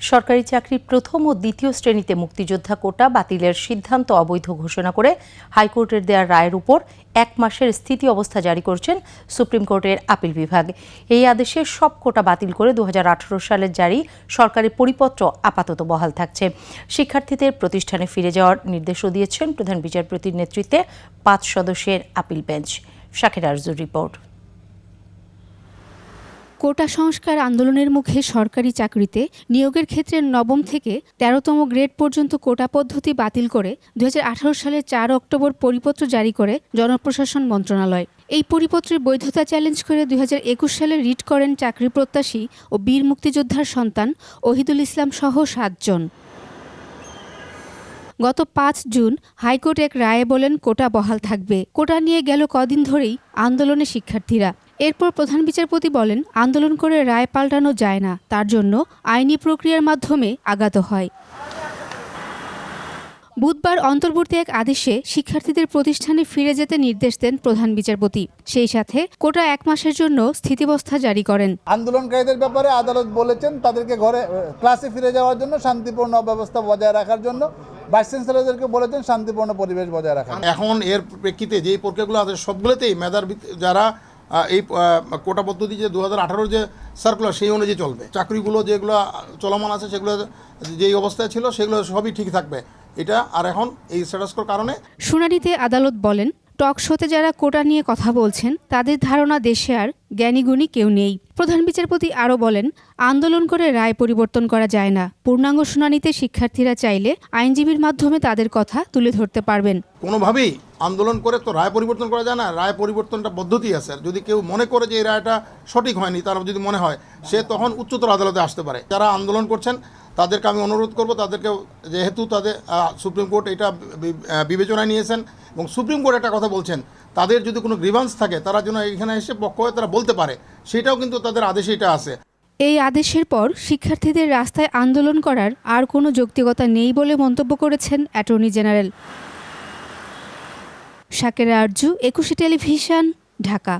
সরকারি চাকরির প্রথম ও দ্বিতীয় শ্রেণীতে মুক্তিযোদ্ধা কোটা বাতিলের সিদ্ধান্ত অবৈধ ঘোষণা করে হাইকোর্টের দেওয়া রায়ের উপর এক মাসের স্থিতি অবস্থা জারি করছেন সুপ্রিম কোর্টের আপিল বিভাগ। এই আদেশে সব কোটা বাতিল করে দু হাজার আঠারো সালের জারি সরকারি পরিপত্র আপাতত বহাল থাকছে। শিক্ষার্থীদের প্রতিষ্ঠানে ফিরে যাওয়ার নির্দেশও দিয়েছেন প্রধান বিচারপতির নেতৃত্বে পাঁচ সদস্যের আপিল বেঞ্চ। শাকের আরজুর রিপোর্ট। কোটা সংস্কার আন্দোলনের মুখে সরকারি চাকরিতে নিয়োগের ক্ষেত্রে নবম থেকে তেরোতম গ্রেড পর্যন্ত কোটা পদ্ধতি বাতিল করে দু সালের চার অক্টোবর পরিপত্র জারি করে জনপ্রশাসন মন্ত্রণালয়। এই পরিপত্রের বৈধতা চ্যালেঞ্জ করে দু হাজার একুশ সালে রিট করেন চাকরি প্রত্যাশী ও বীর মুক্তিযোদ্ধার সন্তান ওহিদুল ইসলাম সহ সাতজন। গত পাঁচ জুন হাইকোর্ট এক রায়ে বলেন, কোটা বহাল থাকবে। কোটা নিয়ে গেল কদিন ধরেই আন্দোলনে শিক্ষার্থীরা। এরপর প্রধান বিচারপতি বলেন আন্দোলন করে রায় পাল্টানো যায় না তার জন্য আইনি প্রক্রিয়ার মাধ্যমে আগাতে হয়। বুধবার অন্তর্বর্তী এক আদেশে শিক্ষার্থীদের প্রতিষ্ঠানে ফিরে যেতে নির্দেশ দেন প্রধান বিচারপতি। সেই সাথে কোটা এক মাসের জন্য স্থিতিবস্থা জারি করেন। আন্দোলনকারীদের ব্যাপারে আদালত বলেছেন তাদেরকে ঘরে ক্লাসে ফিরে যাওয়ার জন্য শান্তিপূর্ণ ব্যবস্থা বজায় রাখার জন্য ভাইস চ্যান্সেলরদেরকে বলেছেন শান্তিপূর্ণ পরিবেশ বজায় রাখার এখন এর প্রেক্ষিতে যেই প্রক্রিয়াগুলো আছে সবগুলোতেই মেধার যারা এই কোটা পদ্ধতি যে দু হাজার আঠারো যে সার্কুলার সেই অনুযায়ী চলবে। চাকরিগুলো যেগুলো চলমান আছে, সেগুলো যেই অবস্থায় ছিল, সেগুলো সবই ঠিক থাকবে। এটা, আর এখন এই স্ট্যাটাসকোর কারণে শুনানিতে আদালত বলেন টক শোতে যারা কোটা নিয়ে কথা বলছেন, তাদের ধারণা দেশে আর জ্ঞানীগুণী কেউ নেই। প্রধান বিচারপতি আরও বলেন, আন্দোলন করে রায় পরিবর্তন করা যায় না। পূর্ণাঙ্গ শুনানিতে শিক্ষার্থীরা চাইলে আইনজীবীর মাধ্যমে তাদের কথা তুলে ধরতে পারবেন। কোনোভাবেই আন্দোলন করে তো রায় পরিবর্তন করা যায় না। রায় পরিবর্তনটা পদ্ধতি আছে। যদি কেউ মনে করে যে এই রায়টা সঠিক হয়নি, তার যদি মনে হয়, সে তখন উচ্চতর আদালতে আসতে পারে। যারা আন্দোলন করছেন, তাদেরকে আমি অনুরোধ করব তাদেরকে যেহেতু তাদের সুপ্রিম কোর্ট এটা বিবেচনায় নিয়েছেন এবং সুপ্রিম কোর্ট একটা কথা বলছেন, তাদের যদি কোনো গ্রিভান্স থাকে, তারা যেন এখানে এসে পক্ষ হয়ে তারা বলতে পারে। সেটাও কিন্তু তাদের আদেশে এটা আছে। এই আদেশের পর শিক্ষার্থীদের রাস্তায় আন্দোলন করার আর কোনো যৌক্তিকতা নেই বলে মন্তব্য করেছেন অ্যাটর্নি জেনারেল। শাকের আরজু, একুশে টেলিভিশন, ঢাকা।